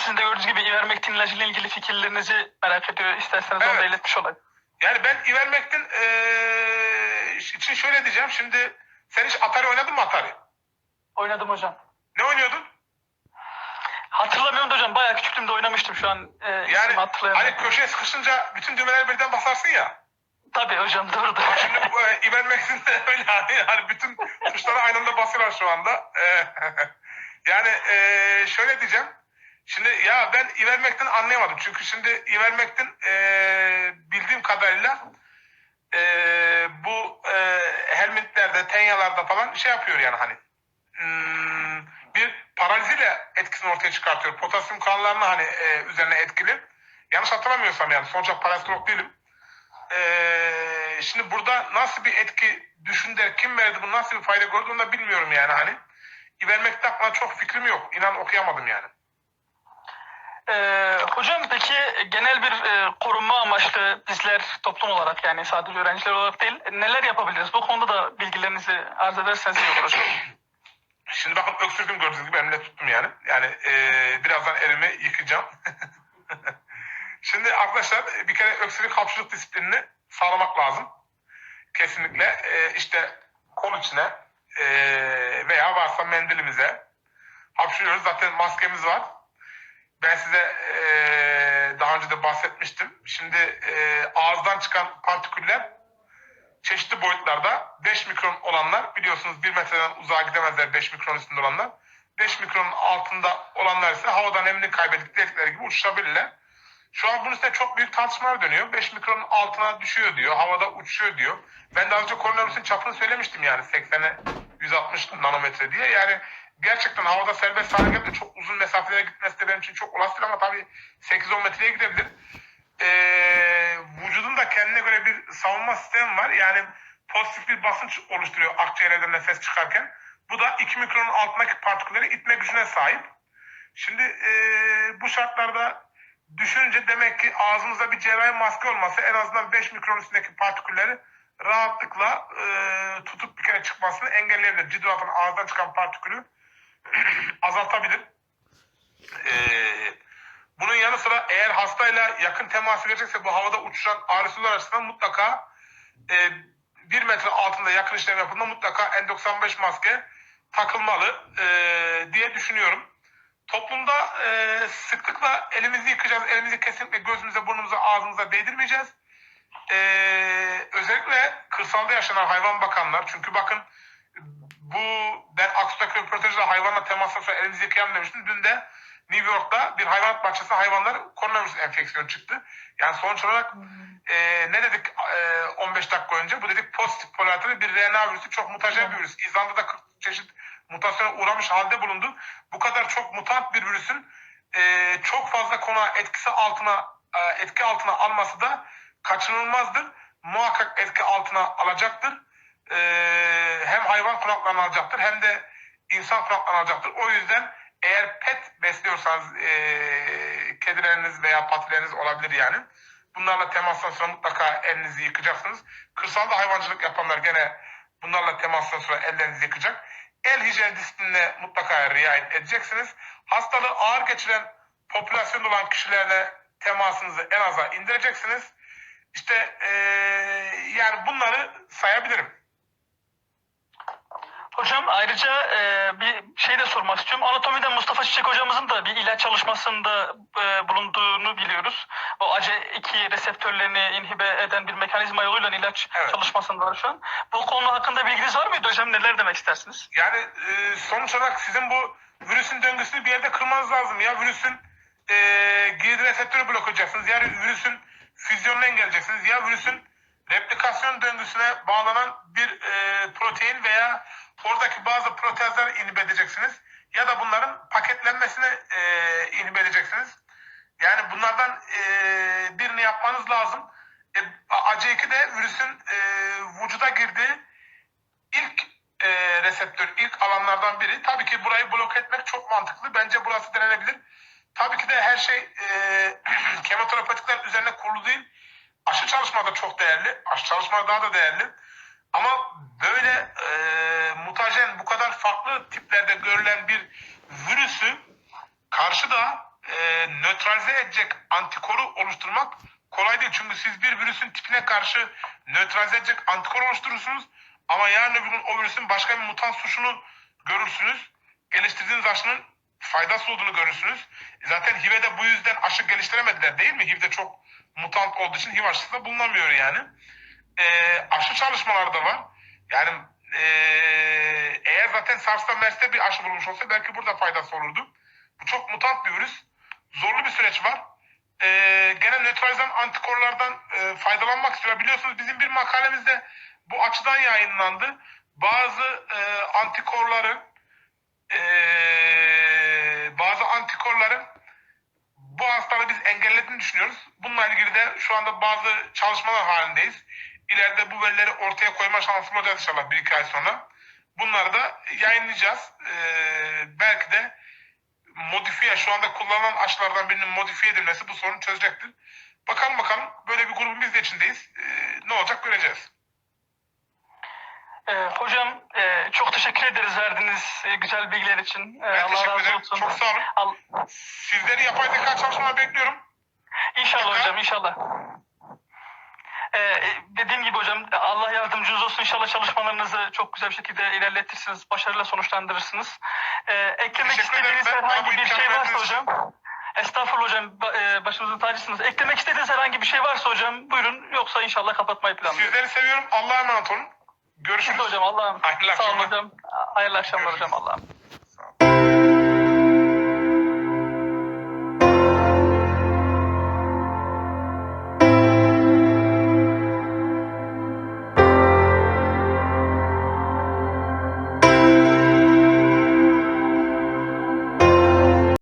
sizin de gördüğünüz gibi ivermektin ilacıyla ilgili fikirlerinizi merak ediyor. İsterseniz onu da Evet. iletmiş olayım. Yani ben ivermektin eee için şöyle diyeceğim. Şimdi sen hiç Atari oynadın mı Atari? Oynadım hocam. Ne oynuyordun? Hatırlamıyorum da hocam bayağı küçüklüğümde oynamıştım şu an. E, Yani hani köşeye sıkışınca bütün düğmeleri birden basarsın ya. Tabii hocam doğrudur. Şimdi bu e, ivermektin de öyle hani, hani bütün tuşlara aynı anda basıyorlar şu anda. E, yani e, şöyle diyeceğim. Şimdi ya ben ivermektin anlayamadım. Çünkü şimdi ivermektin e, bildiğim kadarıyla e, bu e, helmintlerde, tenyalarda falan şey yapıyor yani hani. Hmm, bir paraliziyle etkisini ortaya çıkartıyor. Potasyum kanallarını hani e, üzerine etkili. Yanlış hatırlamıyorsam yani sonuçta parastrok değilim. Ee, şimdi burada nasıl bir etki düşündüler, kim verdi bu nasıl bir fayda gördü onu da bilmiyorum yani hani. İvermekte aklıma çok fikrim yok. İnan okuyamadım yani. Ee, hocam peki genel bir e, korunma amaçlı bizler toplum olarak yani sadece öğrenciler olarak değil neler yapabiliriz? Bu konuda da bilgilerinizi arz ederseniz iyi olur hocam. Şimdi bakın öksürdüm gördüğünüz gibi elimle tuttum yani. Yani ee, birazdan elimi yıkayacağım. Şimdi arkadaşlar bir kere öksürük hapşırık disiplinini sağlamak lazım. Kesinlikle ee, işte kol içine ee, veya varsa mendilimize hapşırıyoruz. Zaten maskemiz var. Ben size ee, daha önce de bahsetmiştim. Şimdi ee, ağızdan çıkan partiküller çeşitli boyutlarda 5 mikron olanlar biliyorsunuz 1 metreden uzağa gidemezler 5 mikron üstünde olanlar. 5 mikronun altında olanlar ise havadan emni kaybedip delikleri gibi uçuşabilirler. Şu an bunun üstüne çok büyük tartışmalar dönüyor. 5 mikronun altına düşüyor diyor. Havada uçuyor diyor. Ben daha önce koronavirüsün çapını söylemiştim yani 80'e 160 nanometre diye. Yani gerçekten havada serbest de çok uzun mesafelere gitmesi de benim için çok olası ama tabii 8-10 metreye gidebilir. Ee, vücudun da kendine göre bir savunma sistemi var. Yani pozitif bir basınç oluşturuyor akciğerlerden nefes çıkarken. Bu da 2 mikronun altındaki partikülleri itme gücüne sahip. Şimdi ee, bu şartlarda düşününce demek ki ağzımızda bir cerrahi maske olması en azından 5 mikron üstündeki partikülleri rahatlıkla ee, tutup bir kere çıkmasını engelleyebilir. Ciddi ağızdan çıkan partikülü azaltabilir. Ee, bunun yanı sıra eğer hastayla yakın temas edecekse bu havada uçuşan aerosoller açısından mutlaka e, bir metre altında yakın işlem yapıldığında mutlaka N95 maske takılmalı e, diye düşünüyorum. Toplumda e, sıklıkla elimizi yıkayacağız. Elimizi kesinlikle gözümüze, burnumuza, ağzımıza değdirmeyeceğiz. E, özellikle kırsalda yaşanan hayvan bakanlar. Çünkü bakın bu ben Aksudaki röportajda hayvanla temasla sonra elimizi yıkayalım demiştim. Dün de New York'ta bir hayvanat bahçesinde hayvanlar koronavirüs enfeksiyonu çıktı. Yani sonuç olarak e, ne dedik e, 15 dakika önce? Bu dedik pozitif polariteli bir RNA virüsü çok mutajen bir virüs. İzlanda'da 40 çeşit mutasyona uğramış halde bulundu. Bu kadar çok mutant bir virüsün e, çok fazla konağı etkisi altına e, etki altına alması da kaçınılmazdır. Muhakkak etki altına alacaktır. E, hem hayvan alacaktır hem de insan alacaktır. O yüzden eğer pet besliyorsanız e, kedileriniz veya patileriniz olabilir yani. Bunlarla temastan sonra mutlaka elinizi yıkacaksınız. Kırsalda hayvancılık yapanlar gene bunlarla temastan sonra ellerinizi yıkacak. El hijyen disiplinine mutlaka riayet edeceksiniz. Hastalığı ağır geçiren popülasyon olan kişilerle temasınızı en aza indireceksiniz. İşte e, yani bunları sayabilirim. Hocam ayrıca e, bir şey de sormak istiyorum. Anatomide Mustafa Çiçek hocamızın da bir ilaç çalışmasında e, bulunduğunu biliyoruz. O ACE2 reseptörlerini inhibe eden bir mekanizma yoluyla ilaç Evet. çalışmasında var şu an. Bu konu hakkında bilginiz var mıydı hocam? Neler demek istersiniz? Yani e, sonuç olarak sizin bu virüsün döngüsünü bir yerde kırmanız lazım. Ya virüsün e, girdi reseptörü bloklayacaksınız. Ya virüsün füzyonunu engelleyeceksiniz. Ya virüsün replikasyon döngüsüne bağlanan bir e, protein veya oradaki bazı protezleri inhibe edeceksiniz. Ya da bunların paketlenmesini e, inhibe edeceksiniz. Yani bunlardan e, birini yapmanız lazım. E, AC2 de virüsün e, vücuda girdiği ilk e, reseptör, ilk alanlardan biri. Tabii ki burayı blok etmek çok mantıklı. Bence burası denenebilir. Tabii ki de her şey e, kemoterapetikler üzerine kurulu değil. Aşı çalışma da çok değerli. Aşı çalışma daha da değerli. Ama böyle e, mutajen, bu kadar farklı tiplerde görülen bir virüsü karşı da e, nötralize edecek antikoru oluşturmak kolay değil. Çünkü siz bir virüsün tipine karşı nötralize edecek antikor oluşturursunuz. Ama yarın öbür gün o virüsün başka bir mutant suçunu görürsünüz. Geliştirdiğiniz aşının faydasız olduğunu görürsünüz. Zaten HIV'de bu yüzden aşı geliştiremediler değil mi? HIV'de çok mutant olduğu için HIV aşısı da bulunamıyor yani. E, aşı çalışmaları da var. Yani e, eğer zaten SARS'ta MERS'te bir aşı bulmuş olsa belki burada faydası olurdu. Bu çok mutant bir virüs. Zorlu bir süreç var. E, gene nötralizan antikorlardan e, faydalanmak istiyor. Biliyorsunuz bizim bir makalemizde bu açıdan yayınlandı. Bazı e, antikorların e, bazı antikorların bu hastalığı biz engellediğini düşünüyoruz. Bununla ilgili de şu anda bazı çalışmalar halindeyiz. İleride bu verileri ortaya koyma şansımız olacak inşallah bir iki ay sonra. Bunları da yayınlayacağız. Ee, belki de modifiye, şu anda kullanılan aşılardan birinin modifiye edilmesi bu sorunu çözecektir. Bakalım bakalım. Böyle bir grubun biz de içindeyiz. Ee, ne olacak göreceğiz. Ee, hocam e, çok teşekkür ederiz verdiğiniz e, güzel bilgiler için. Ee, Ben Allah teşekkür razı ederim. olsun. Çok sağ olun. Al, Sizleri yapay zeka çalışmaları bekliyorum. İnşallah hocam inşallah. Ee, dediğim gibi hocam Allah yardımcınız olsun. İnşallah çalışmalarınızı çok güzel bir şekilde ilerletirsiniz. Başarıyla sonuçlandırırsınız. Ee, eklemek Teşekkür istediğiniz herhangi bir şey varsa verdiğiniz için. hocam. Estağfurullah hocam. E, başımızın tacısınız. Eklemek istediğiniz herhangi bir şey varsa hocam buyurun. Yoksa inşallah kapatmayı planlıyorum. Sizleri seviyorum. Allah'a emanet olun. Görüşürüz. hocam Allah'ım. Hayırlı Sağ olun akşamlar. hocam. Hayırlı akşamlar hocam Allah'ım.